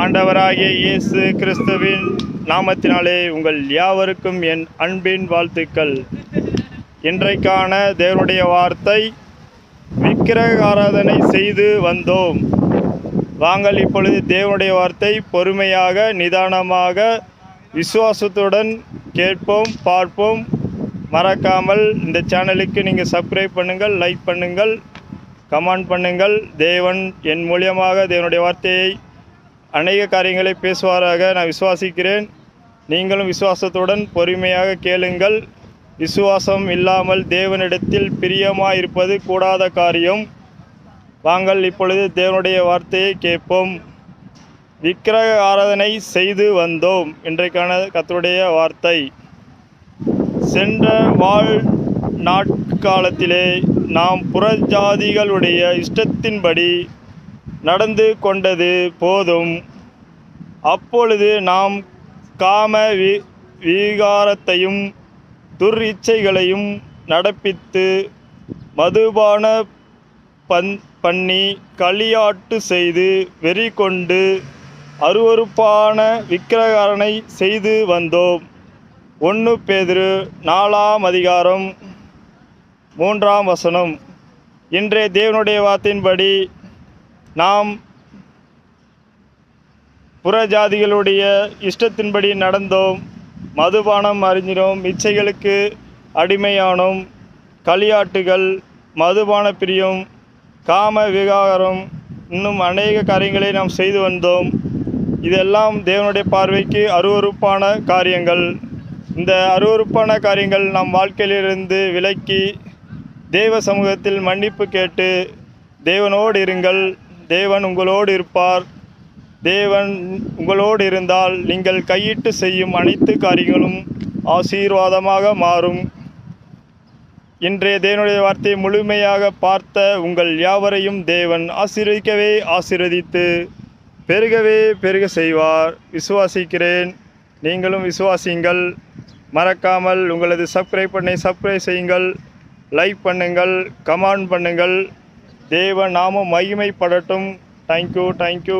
ஆண்டவராகிய இயேசு கிறிஸ்துவின் நாமத்தினாலே உங்கள் யாவருக்கும் என் அன்பின் வாழ்த்துக்கள். இன்றைக்கான தேவனுடைய வார்த்தை விக்கிரக ஆராதனை செய்து வந்தோம். வாங்கள் இப்பொழுது தேவனுடைய வார்த்தை பொறுமையாக நிதானமாக விசுவாசத்துடன் கேட்போம் பார்ப்போம். மறக்காமல் இந்த சேனலுக்கு நீங்கள் சப்ஸ்கிரைப் பண்ணுங்கள் லைக் பண்ணுங்கள். கமெண்ட் பண்ணுங்கள். தேவன் என் மூலியமாக தேவனுடைய வார்த்தையை அநேக காரியங்களை பேசுவாராக. நான் விசுவாசிக்கிறேன். நீங்களும் விசுவாசத்துடன் பொறுமையாக கேளுங்கள். விசுவாசம் இல்லாமல் தேவனிடத்தில் பிரியமாக இருப்பது கூடாத காரியம். வாங்கள் இப்பொழுது தேவனுடைய வார்த்தையை கேட்போம். விக்கிரக ஆராதனை செய்து வந்தோம். இன்றைக்கான கத்தருடைய வார்த்தை. சென்ற வாழ் நாட்காலத்திலே நாம் புறஜாதிகளுடைய இஷ்டத்தின்படி நடந்து கொண்டது போதும். அப்பொழுது நாம் காம வி விகாரத்தையும் துர்இச்சைகளையும் நடப்பித்து மதுபான பன் பண்ணி களியாட்டு செய்து வெறி கொண்டு அருவருப்பான விக்கிரகாரனை செய்து வந்தோம். ஒன்று பேதிரு நாலாம் அதிகாரம் மூன்றாம் வசனம். இன்றைய தேவனுடைய வார்த்தையின்படி நாம் புறஜாதிகளுடைய இஷ்டத்தின்படி நடந்தோம். மதுபானம் அறிஞ்சினோம். இச்சைகளுக்கு அடிமையானோம். களியாட்டுகள் மதுபான பிரியம் காம விகாரம் இன்னும் அநேக காரியங்களை நாம் செய்து வந்தோம். இதெல்லாம் தேவனுடைய பார்வைக்கு அருவருப்பான காரியங்கள். இந்த அருவருப்பான காரியங்கள் நம் வாழ்க்கையிலிருந்து விலக்கி தேவ சமூகத்தில் மன்னிப்பு கேட்டு தேவனோடு இருங்கள் தேவன் உங்களோடு இருப்பார். தேவன் உங்களோடு இருந்தால் நீங்கள் கையிட்டு செய்யும் அனைத்து காரியங்களும் ஆசீர்வாதமாக மாறும். இன்றைய தேவனுடைய வார்த்தையை முழுமையாக பார்த்த உங்கள் யாவரையும் தேவன் ஆசீர்வதிக்கவே ஆசீர்வதித்து பெருகவே பெருக செய்வார். விசுவாசிக்கிறேன். நீங்களும் விசுவாசியுங்கள். மறக்காமல் உங்களது சப்ஸ்கிரைப் பண்ணை சப்ஸ்கிரைப் செய்யுங்கள். லைக் பண்ணுங்கள் கமெண்ட் பண்ணுங்கள். தேவ நாமம் மகிமைப்படட்டும். Thank you thank you